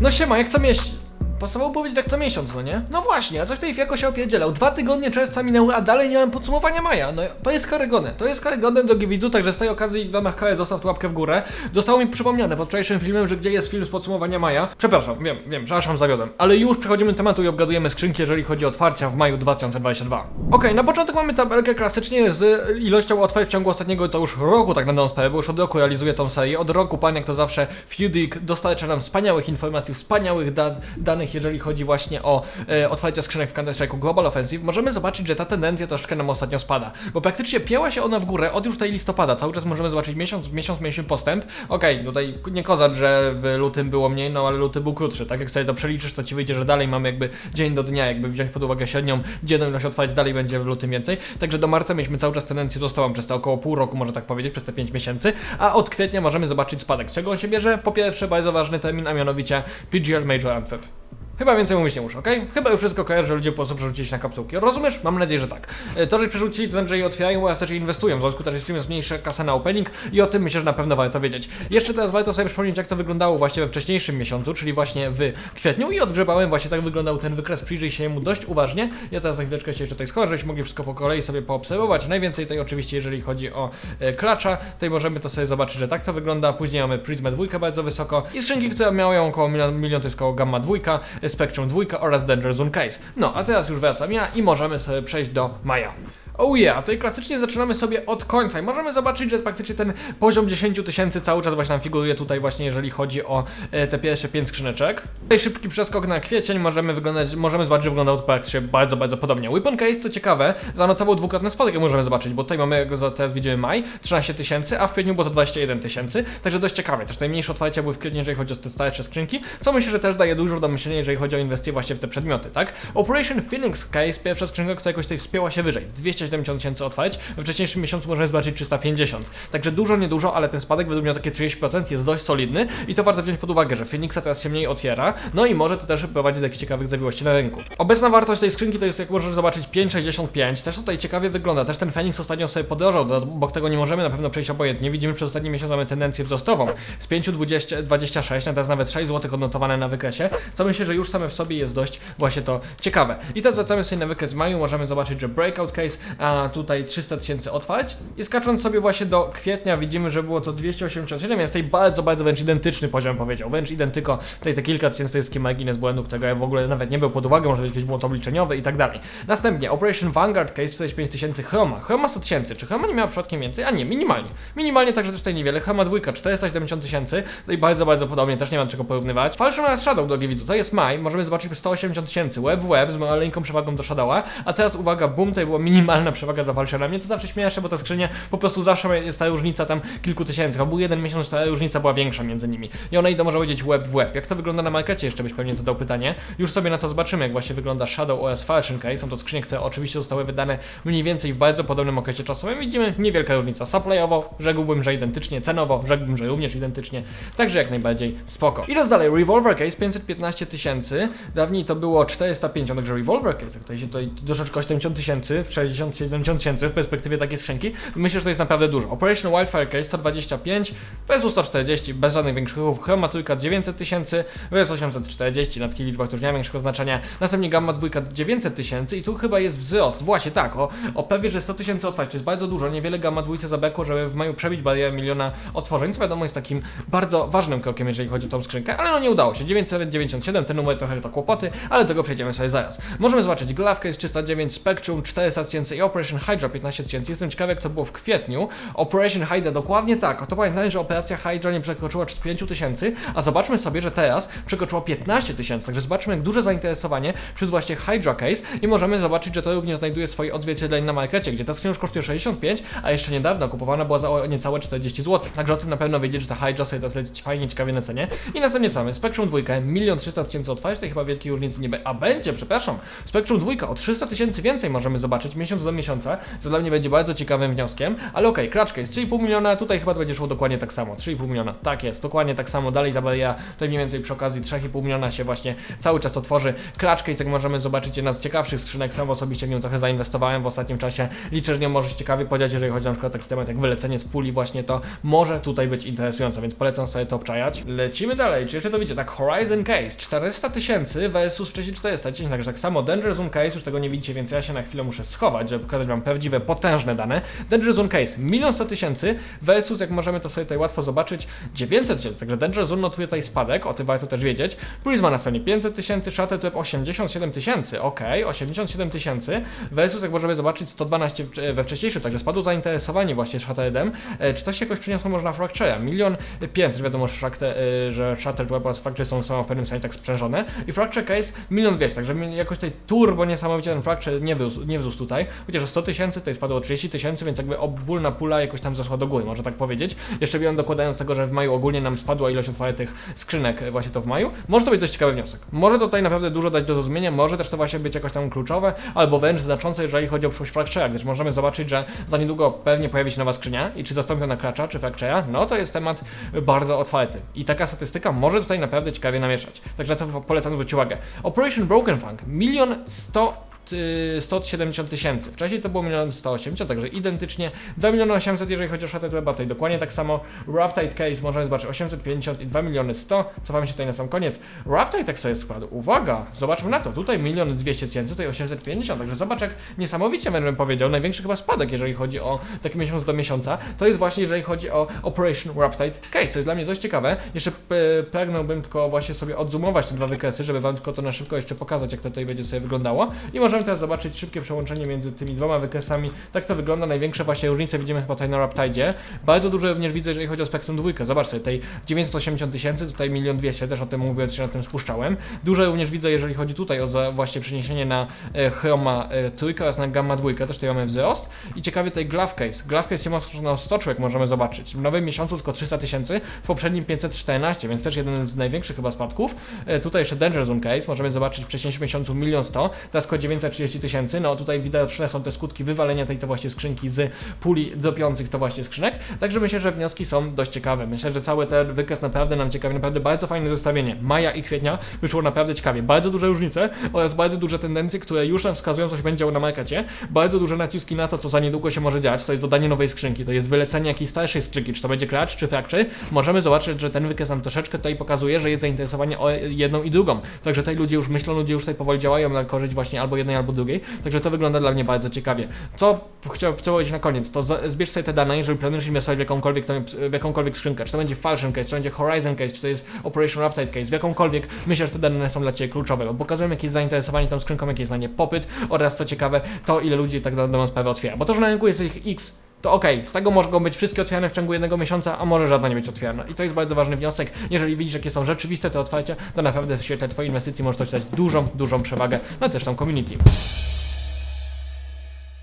No siema, jak co miesiąc... Pasowało powiedzieć jak co miesiąc, no nie? No właśnie, a coś tutaj jako się opierdzielał. Dwa tygodnie czerwca minęły, a dalej nie mam podsumowania maja. No to jest karygodne. To jest karygodne, drogi widzu, także z tej okazji w ramach KS zostaw łapkę w górę. Zostało mi przypomniane pod wczorajszym filmem, że gdzie jest film z podsumowania maja. Przepraszam, wiem, wiem, przepraszam, zawiodłem. Ale już przechodzimy do tematu i obgadujemy skrzynki, jeżeli chodzi o otwarcia w maju 2022. Okej, na początek mamy tabelkę klasycznie z ilością otwarć w ciągu ostatniego to już roku, tak na sprawę, bo już od roku realizuję tą serię. Od roku pan jak to zawsze Fudik dostarcza nam wspaniałych informacji, wspaniałych da danych, jeżeli chodzi właśnie o e, otwarcie skrzynek w Counter-Strike'u Global Offensive. Możemy zobaczyć, że ta tendencja troszeczkę nam ostatnio spada, bo praktycznie pięła się ona w górę od już tej listopada. Cały czas możemy zobaczyć miesiąc w miesiąc mieliśmy postęp. Okej, tutaj nie kozać, że w lutym było mniej, no ale luty był krótszy. Tak jak sobie to przeliczysz, to ci wyjdzie, że dalej mamy jakby dzień do dnia, jakby wziąć pod uwagę średnią dzienną ilość otwarć, dalej będzie w lutym więcej. Także do marca mieliśmy cały czas tendencję wzrostową przez te około pół roku, można tak powiedzieć, przez te 5 miesięcy, a od kwietnia możemy zobaczyć spadek. Z czego on się bierze? Po pierwsze, bardzo ważny termin, a mianowicie PGL Major Anthem. Chyba więcej mówić nie muszę, okej? Chyba już wszystko kojarzę, że ludzie po prostu przerzucili się na kapsułki. Rozumiesz? Mam nadzieję, że tak. E, To, że przerzucili, to znaczy, że je otwierają, oraz też je inwestują, w związku też jest czymś mniejsza kasa na opening i o tym myślę, że na pewno warto wiedzieć. Jeszcze teraz warto sobie przypomnieć, jak to wyglądało właśnie we wcześniejszym miesiącu, czyli właśnie w kwietniu i odgrzebałem właśnie tak wyglądał ten wykres, przyjrzyj się jemu dość uważnie. Ja teraz na chwileczkę się jeszcze tutaj schowam, żebyśmy mogli wszystko po kolei sobie poobserwować. Najwięcej tutaj oczywiście, jeżeli chodzi o e, klacza, tutaj możemy to sobie zobaczyć, że tak to wygląda. Później mamy Prisma 2 bardzo wysoko i skrzynki, które miały około milion, milion to jest Gamma 2, Spectrum 2 oraz Danger Zone Case. No, a teraz już wracam ja i możemy sobie przejść do Maja. Oh yeah, tutaj klasycznie zaczynamy sobie od końca i możemy zobaczyć, że praktycznie ten poziom 10 tysięcy cały czas właśnie nam figuruje tutaj właśnie, jeżeli chodzi o e, te pierwsze 5 skrzyneczek. Tutaj szybki przeskok na kwiecień, możemy wyglądać, możemy zobaczyć, że wygląda to praktycznie bardzo, bardzo podobnie. Weapon Case, co ciekawe, zanotował dwukrotny spadek, jak możemy zobaczyć, bo tutaj mamy, go za- teraz widzimy maj, 13 tysięcy, a w kwietniu było to 21 tysięcy, także dość ciekawe. Też tutaj mniejsze otwarcia były w kwietniu, jeżeli chodzi o te starsze skrzynki, co myślę, że też daje dużo do myślenia, jeżeli chodzi o inwestycje właśnie w te przedmioty, tak? Operation Phoenix Case, pierwsza skrzynka, która jakoś tutaj wspięła się wyżej, 270 tysięcy otwarć, we wcześniejszym miesiącu możemy zobaczyć 350. Także dużo, niedużo, ale ten spadek według mnie takie 30% jest dość solidny i to warto wziąć pod uwagę, że Phoenixa teraz się mniej otwiera, no i może to też prowadzić do jakichś ciekawych zawiłości na rynku. Obecna wartość tej skrzynki to jest, jak możesz zobaczyć, 5,65. Też tutaj ciekawie wygląda. Też ten Phoenix ostatnio sobie podrożał, do- obok tego nie możemy na pewno przejść obojętnie. Widzimy przez ostatni miesiąc mamy tendencję wzrostową z 5,26 na teraz nawet 6 zł odnotowane na wykresie, co myślę, że już same w sobie jest dość właśnie to ciekawe. I teraz wracamy sobie na wykres w maju, możemy zobaczyć, że Breakout Case, a tutaj 300 tysięcy otwarć. I skacząc sobie właśnie do kwietnia widzimy, że było to 287, więc tutaj bardzo, bardzo wręcz identyczny poziom powiedział, wręcz identyko, tutaj te kilka tysięcy to jest margines błędu, którego w ogóle nawet nie był pod uwagą, może być błąd obliczeniowy i tak dalej. Następnie Operation Vanguard Case 45 tysięcy Chroma, Chroma 100 tysięcy, czy Chroma nie miała przypadkiem więcej? A nie, minimalnie, minimalnie także też tutaj niewiele, Chroma 2 470 tysięcy, tutaj bardzo, bardzo podobnie, też nie mam czego porównywać. Falcon oraz Shadow, drogi widzu, to jest maj, możemy zobaczyć 180 tysięcy, web web z maleńką przewagą do Shadowa, a teraz uwaga, boom, tutaj była minimalna przewaga dla Falcona, mnie to zawsze śmieszy, bo ta skrzynia po prostu zawsze jest ta różnica tam kilku tysięcy, chyba był jeden miesiąc, ta różnica była większa między nimi. I ona idą, można powiedzieć, web w web. Jak to wygląda na markecie, jeszcze byś pewnie zadał pytanie. Już sobie na to zobaczymy, jak właśnie wygląda Shadow oraz Falcon Case. Są to skrzynie, które oczywiście zostały wydane mniej więcej w bardzo podobnym okresie czasowym. Widzimy niewielka różnica. Supplyowo rzekłbym, że identycznie, cenowo rzekłbym, że również identycznie. Także jak najbardziej spoko. Idąc dalej, Revolver Case 515 tysięcy. Dawniej to było 450, także Revolver Case, tutaj się tutaj troszeczkę 70 tysięcy, w 60-70 tysięcy w perspektywie takiej skrzynki. Myślę, że to jest naprawdę dużo. Operation Wildfire Case 125, PSU 140, bez żadnych większych ruchów. Chroma trójka 900 tysięcy, WS 840, na takich liczbach już nie ma większego znaczenia. Następnie Gamma 2 900 tysięcy i tu chyba jest wzrost. Właśnie tak, o, o że 100 tysięcy otwarć, to jest bardzo dużo. Niewiele Gamma 2 zabrakło, żeby w maju przebić barierę miliona otworzeń, co wiadomo jest takim bardzo ważnym krokiem, jeżeli chodzi o tą skrzynkę, ale no nie udało się. 997, ten numer trochę to kłopoty, ale tego przejdziemy sobie zaraz. Możemy zobaczyć Glove Case 309, Spectrum 400 tysięcy i Operation Hydra 15 tysięcy. Jestem ciekawy, jak to było w kwietniu. Operation Hydra dokładnie tak. To pamiętaj, że operacja Hydra nie przekroczyła 5 tysięcy, a zobaczmy sobie, że teraz przekroczyło 15 tysięcy. Także zobaczmy, jak duże zainteresowanie przez właśnie Hydra Case i możemy zobaczyć, że to również znajduje swoje odzwierciedlenie na markecie, gdzie ta skrzynia kosztuje 65, a jeszcze niedawno kupowana była za o niecałe 40 zł. Także o tym na pewno wiedzieć, że ta Hydra sobie teraz leci fajnie, ciekawie na cenie. I następnie co mamy? Spectrum 2, 1 300 tysięcy otwarć, tutaj chyba wielkiej różnicy nie będzie. A będzie, przepraszam. Spectrum 2 o 300 tysięcy więcej możemy zobaczyć miesiąc do miesiąca, co dla mnie będzie bardzo ciekawym wnioskiem, ale okej, okay, Crash Case 3,5 miliona, tutaj chyba to będzie szło dokładnie tak samo, 3,5 miliona, tak jest, dokładnie tak samo, dalej ta balia, tutaj mniej więcej przy okazji 3,5 miliona się właśnie cały czas to tworzy. Case, jak możemy zobaczyć, jedna z ciekawszych skrzynek, sam osobiście w nią trochę zainwestowałem w ostatnim czasie, liczę, że nią może się ciekawie podziać, jeżeli chodzi na przykład o taki temat jak wylecenie z puli, właśnie to może tutaj być interesujące, więc polecam sobie to obczajać. Lecimy dalej, czy jeszcze to widzicie, tak Horizon Case, 400 tysięcy versus wcześniej 410, także tak samo Danger Zone Case, już tego nie widzicie, więc ja się na chwilę muszę schować, żeby pokazać wam prawdziwe, potężne dane. Danger Zone Case, 1 100 tysięcy versus, jak możemy to sobie tutaj łatwo zobaczyć, 900 tysięcy, także Danger Zone notuje tutaj spadek, o tym warto też wiedzieć. Prisma na stronie 500 tysięcy, Shattered Web 87 tysięcy, ok, 87 tysięcy versus, jak możemy zobaczyć, 112 w- we wcześniejszym, także spadło zainteresowanie właśnie Shatteredem. E, Czy to się jakoś przyniosło może na Fracture'a? Milion pięć, wiadomo, że, Shakte, e, że Web oraz Fracture są, są w pewnym sensie tak sprzężone. I Fracture Case milion dwieście, także mi- jakoś tutaj turbo niesamowicie ten Fracture nie wzrósł, nie wzrósł tutaj. Chociaż o 100 tysięcy tutaj spadło o 30 tysięcy, więc jakby obwólna pula jakoś tam zeszła do góry, można tak powiedzieć. Jeszcze biorąc dokładając tego, że w maju ogólnie nam spadła ilość otwartych skrzynek właśnie to w maju. Może to być dość ciekawy wniosek. Może to tutaj naprawdę dużo dać do zrozumienia, może też to właśnie być jakoś tam kluczowe, albo wręcz znaczące, jeżeli chodzi o przyszłość Fracture'a, gdyż możemy zobaczyć, że za niedługo pewnie pojawi się nowa skrzynia i czy zastąpi ona Cracza, czy Fracture'a, no to jest temat bardzo otwarty. I taka statystyka może tutaj naprawdę ciekawie namieszać. Także na to polecam zwrócić uwagę. Operation Broken Funk, milion sto 170 tysięcy. Wcześniej to było 1 180, także identycznie 2 miliony 800, jeżeli chodzi o Shattered Weba, tutaj dokładnie tak samo. Raptide Case możemy zobaczyć 850 i 2 miliony 100. Cofamy się tutaj na sam koniec. Raptide tak sobie składu. Uwaga, zobaczmy na to. Tutaj 1 200 tysięcy, tutaj 850, także zobacz jak niesamowicie bym powiedział. Największy chyba spadek, jeżeli chodzi o taki miesiąc do miesiąca. To jest właśnie, jeżeli chodzi o Operation Raptide Case. To jest dla mnie dość ciekawe. Jeszcze e, pragnąłbym tylko właśnie sobie odzumować te dwa wykresy, żeby wam tylko to na szybko jeszcze pokazać, jak to tutaj będzie sobie wyglądało. I możemy teraz zobaczyć szybkie przełączenie między tymi dwoma wykresami. Tak to wygląda. Największe właśnie różnice widzimy chyba tutaj na Raptide. Bardzo duże również widzę, jeżeli chodzi o spektrum dwójkę. Zobacz sobie, tutaj 980 tysięcy, tutaj 1 200 też o tym mówiąc się na tym spuszczałem. Duże również widzę, jeżeli chodzi tutaj o właśnie przeniesienie na e, Chroma e, oraz na Gamma dwójkę, też tutaj mamy wzrost. I ciekawie tutaj Glove Case. Glove Case się mocno stoczył, jak możemy zobaczyć. W nowym miesiącu tylko 300 tysięcy, w poprzednim 514, więc też jeden z największych chyba spadków. E, tutaj jeszcze Danger Zone Case, możemy zobaczyć w wcześniejszym miesiącu 1 100 teraz tylko 930 tysięcy. No tutaj widoczne są te skutki wywalenia tej to właśnie skrzynki z puli dropiących to właśnie skrzynek. Także myślę, że wnioski są dość ciekawe. Myślę, że cały ten wykaz naprawdę nam ciekawi, naprawdę bardzo fajne zestawienie. Maja i kwietnia wyszło naprawdę ciekawie. Bardzo duże różnice oraz bardzo duże tendencje, które już nam wskazują, co się będzie na markecie. Bardzo duże naciski na to, co za niedługo się może dziać. To jest dodanie nowej skrzynki, to jest wylecenie jakiejś starszej skrzynki, czy to będzie Clutch, czy Fracture. Możemy zobaczyć, że ten wykaz nam troszeczkę tutaj pokazuje, że jest zainteresowanie jedną i drugą. Także tutaj ludzie już myślą, ludzie już tutaj powoli działają na korzyść właśnie albo jednej, albo drugiej. Także to wygląda dla mnie bardzo ciekawie. Co chciałbym powiedzieć na koniec, to zbierz sobie te dane, jeżeli planujesz inwestować w jakąkolwiek, w jakąkolwiek skrzynkę, czy to będzie Falcon Case, czy to będzie Horizon Case, czy to jest Operation Raptide Case, w jakąkolwiek, myślę, że te dane są dla Ciebie kluczowe, bo pokazują jakie jest zainteresowanie tą skrzynką, jaki jest na nie popyt oraz co ciekawe, to ile ludzi tak na dobrą sprawę otwiera. Bo to, że na rynku jest ich X, to okej, z tego mogą być wszystkie otwierane w ciągu jednego miesiąca, a może żadna nie być otwierana. I to jest bardzo ważny wniosek. Jeżeli widzisz, jakie są rzeczywiste te otwarcia, to naprawdę w świetle Twojej inwestycji możesz dać dużą, dużą przewagę na też tą community.